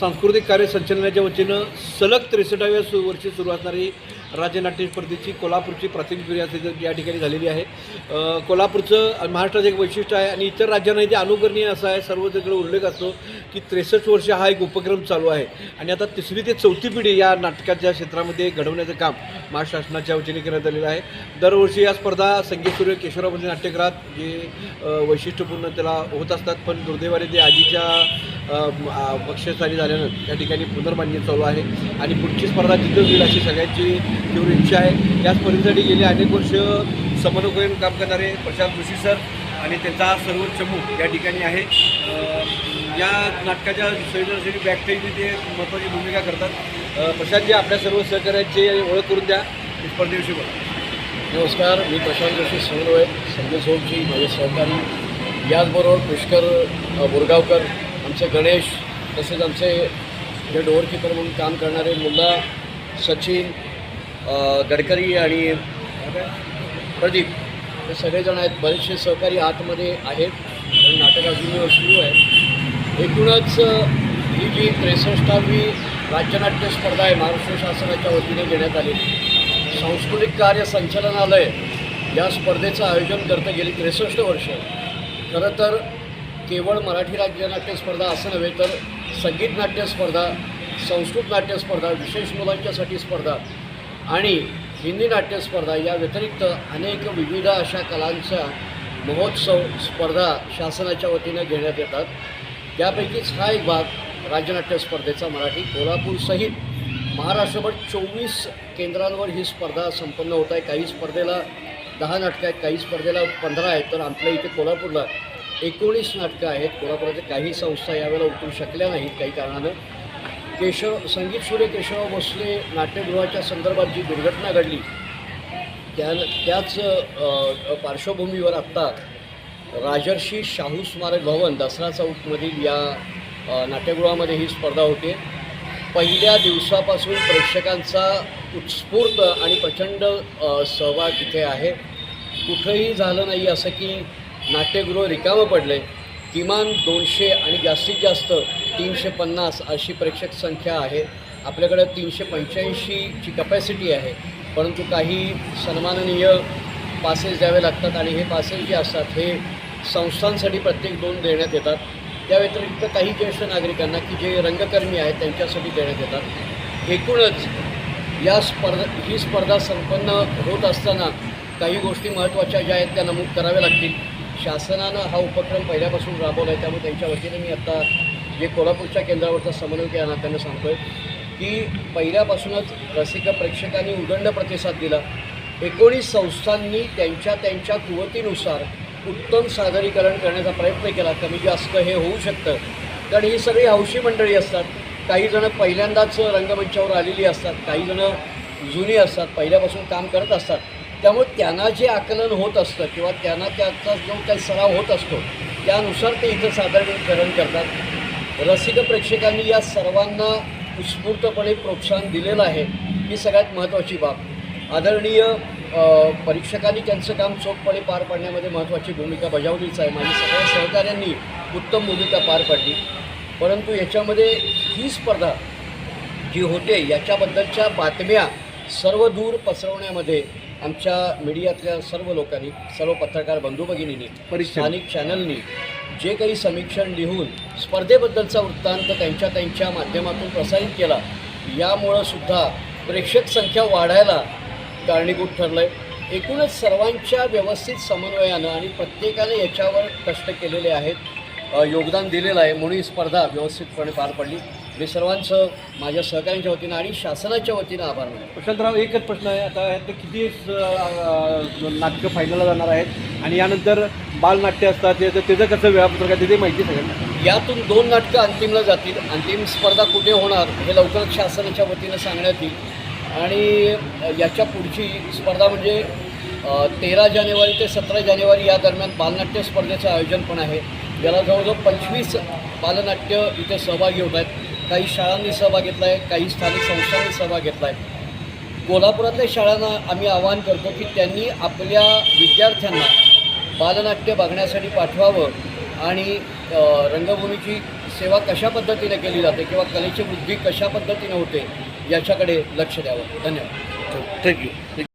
सांस्कृतिक कार्य संचलनाच्या वतीनं सलग त्रेसष्टाव्या सु वर्षी सुरू असणारी राज्य नाट्य स्पर्धेची कोल्हापूरची प्राथमिक फेरी आज या ठिकाणी झालेली आहे. कोल्हापूरचं महाराष्ट्राचं एक वैशिष्ट्य आहे आणि इतर राज्यांना ते अनुकरणीय असं आहे. सर्व सर्वकडे उल्लेख असतो की त्रेसष्ट वर्ष हा एक उपक्रम चालू आहे. आणि आता तिसरी ते चौथी पिढी या नाटकाच्या क्षेत्रामध्ये घडवण्याचं काम महाराष्ट्र शासनाच्या वतीने करण्यात आलेलं आहे. दरवर्षी या स्पर्धा संगीत सूर्य नाट्यगृहात जे वैशिष्ट्यपूर्ण त्याला होत असतात. पण दुर्दैवाने ते आधीच्या पक्षस्थानी म- झाल्यानं त्या ठिकाणी पुनर्बांधणी चालू आहे. आणि पुढची स्पर्धा जिथं होईल अशी सगळ्यांची तीव्र इच्छा आहे. या स्पर्धेसाठी गेली अनेक वर्ष समन्वयन काम करणारे प्रशांत जोशी सर आणि त्यांचा सर्व चमू या ठिकाणी आहे. या नाटकाच्या संयोजनासाठी बॅकस्टेजनी ते महत्त्वाची भूमिका करतात. प्रशांतजी आपल्या सर्व सहकार्याची ओळख करून द्या. स्पर्धेविषयी बोला. नमस्कार मी प्रशांत जोशी समन्वयक संजय सोमजी माझे सहकारी याचबरोबर पुष्कर बोरगावकर आमचे गणेश तसेच आमचे जे डोअरकीपर म्हणून काम करणारे मुल्ला सचिन गडकरी आणि प्रदीप हे सगळेजण आहेत. बरेचसे सहकारी आतमध्ये आहेत. आणि नाटक अजूनही सुरू आहे. एकूणच ही जी त्रेसष्टावी राज्यनाट्य स्पर्धा आहे महाराष्ट्र शासनाच्या वतीने घेण्यात आली. सांस्कृतिक कार्य संचालनालय या स्पर्धेचं आयोजन करतं गेली त्रेसष्ट वर्ष. खरं तर केवळ मराठी राज्यनाट्य स्पर्धा असं नव्हे तर संगीत नाट्य स्पर्धा संस्कृत नाट्य स्पर्धा विशेष मुलांच्यासाठी स्पर्धा आणि हिंदी नाट्य स्पर्धा या व्यतिरिक्त अनेक विविध अशा कलांचा महोत्सव स्पर्धा शासनाच्या वतीनं घेण्यात येतात. त्यापैकीच हा एक भाग राज्यनाट्य स्पर्धेचा मराठी कोल्हापूरसहित महाराष्ट्रभर चोवीस केंद्रांवर ही स्पर्धा संपन्न होत आहे. काही स्पर्धेला दहा नाटकं आहेत काही स्पर्धेला पंधरा आहेत. तर आपल्या इथे कोल्हापूरला एकोणीस नाटकं आहेत. कोल्हापुराच्या काही संस्था यावेळेला उतरू शकल्या नाहीत काही कारणानं. केशव संगीत सूर्य केशवराव भोसले नाट्यगृहाच्या संदर्भात जी दुर्घटना घडली त्या त्याच पार्श्वभूमीवर आत्ता राजर्षी शाहू स्मारक भवन दसरा चौकमधील या नाट्यगृहामध्ये ही स्पर्धा होते. पहिल्या दिवसापासून प्रेक्षकांचा उत्स्फूर्त आणि प्रचंड सहभाग इथे आहे. कुठंही झालं नाही असं की नाट्यगृह रिकामं पडले किमान दोनशे आणि जास्तीत जास्त तीनशे पन्नास अशी प्रेक्षक संख्या आहे. आपल्याकडं तीनशे पंच्याऐंशीची कपॅसिटी आहे. परंतु काही सन्माननीय पासेस द्यावे लागतात आणि हे पासेस जे असतात हे संस्थांसाठी प्रत्येक दोन देण्यात येतात. त्या व्यतिरिक्त काही ज्येष्ठ नागरिकांना की जे रंगकर्मी आहेत त्यांच्यासाठी देण्यात येतात. एकूणच या स्पर्धा ही स्पर्धा संपन्न होत असताना काही गोष्टी महत्त्वाच्या ज्या आहेत त्या नमूद कराव्या लागतील. शासनानं हा उपक्रम पहिल्यापासून राबवला आहे. त्यामुळे त्यांच्या वतीने मी आत्ता जे कोल्हापूरच्या केंद्रावरचा समन्वय केला त्यांना सांगतो आहे की पहिल्यापासूनच रसिक प्रेक्षकांनी उदंड प्रतिसाद दिला. एकोणीस संस्थांनी त्यांच्या त्यांच्या कुवतीनुसार उत्तम सादरीकरण करण्याचा प्रयत्न केला. कमी जास्त हे होऊ शकतं. कारण ही सगळी हौशी मंडळी असतात. काही जणं पहिल्यांदाच रंगमंचावर आलेली असतात. काही जणं जुनी असतात. पहिल्यापासून काम करत असतात. त्यामुळे त्यांना जे आकलन होत असतं किंवा त्यांना त्याचा जो काही सराव होत असतो त्यानुसार ते इथं सादरीकरण करतात. रसिक प्रेक्षकांनी या सर्वांना उत्स्फूर्तपणे प्रोत्साहन दिलेलं आहे ही सगळ्यात महत्त्वाची बाब. आदरणीय परीक्षकांनी त्यांचं काम चोखपणे पार पाडण्यामध्ये महत्त्वाची भूमिका बजावलीच आहे. माझ्या सगळ्या सहकाऱ्यांनी उत्तम भूमिका पार पाडली. परंतु याच्यामध्ये ही स्पर्धा जी होते याच्याबद्दलच्या बातम्या सर्व दूर पसरवण्यामध्ये आमच्या मीडियातल्या सर्व लोकांनी सर्व पत्रकार बंधू भगिनींनी. स्थानिक चॅनलनी जे काही समीक्षण लिहून स्पर्धेबद्दलचा वृत्तांत त्यांच्या त्यांच्या माध्यमातून प्रसारित केला यामुळं सुद्धा प्रेक्षक संख्या वाढायला कारणीभूत ठरलं आहे एकूणच सर्वांच्या व्यवस्थित समन्वयानं आणि प्रत्येकाने याच्यावर कष्ट केलेले आहेत योगदान दिलेलं आहे म्हणून ही स्पर्धा व्यवस्थितपणे पार पडली मी सर्वांचं माझ्या सहकाऱ्यांच्या वतीनं आणि शासनाच्या वतीनं आभार मानतो. प्रशांतराव एकच प्रश्न आहे. आता ह्यात किती स- नाटकं फायनलला जाणार आहेत? आणि यानंतर बालनाट्य असतात ते- तर त्याचं कसं वेळापत्रक आहे त्याची माहिती सगळ्यांना. यातून दोन नाटकं अंतिमला जातील. अंतिम स्पर्धा कुठे होणार हे लवकरच शासनाच्या वतीनं सांगण्यात येईल. आणि याच्या पुढची स्पर्धा म्हणजे तेरा जानेवारी ते सतरा जानेवारी या दरम्यान बालनाट्य स्पर्धेचं आयोजन पण आहे. याला जवळजवळ पंचवीस बालनाट्य इथे सहभागी होत आहेत. काही शाळांनी सहभाग घेतला आहे काही स्थानिक संस्थांनी सहभाग घेतला आहे कोल्हापुरातल्या शाळांना आम्ही आवाहन करतो की त्यांनी आपल्या विद्यार्थ्यांना बालनाट्य बघण्यासाठी पाठवावं आणि रंगभूमीची सेवा कशा पद्धतीने केली जाते किंवा कलेची वृद्धी कशा पद्धतीने होते याच्याकडे लक्ष द्यावं. धन्यवाद. थँक्यू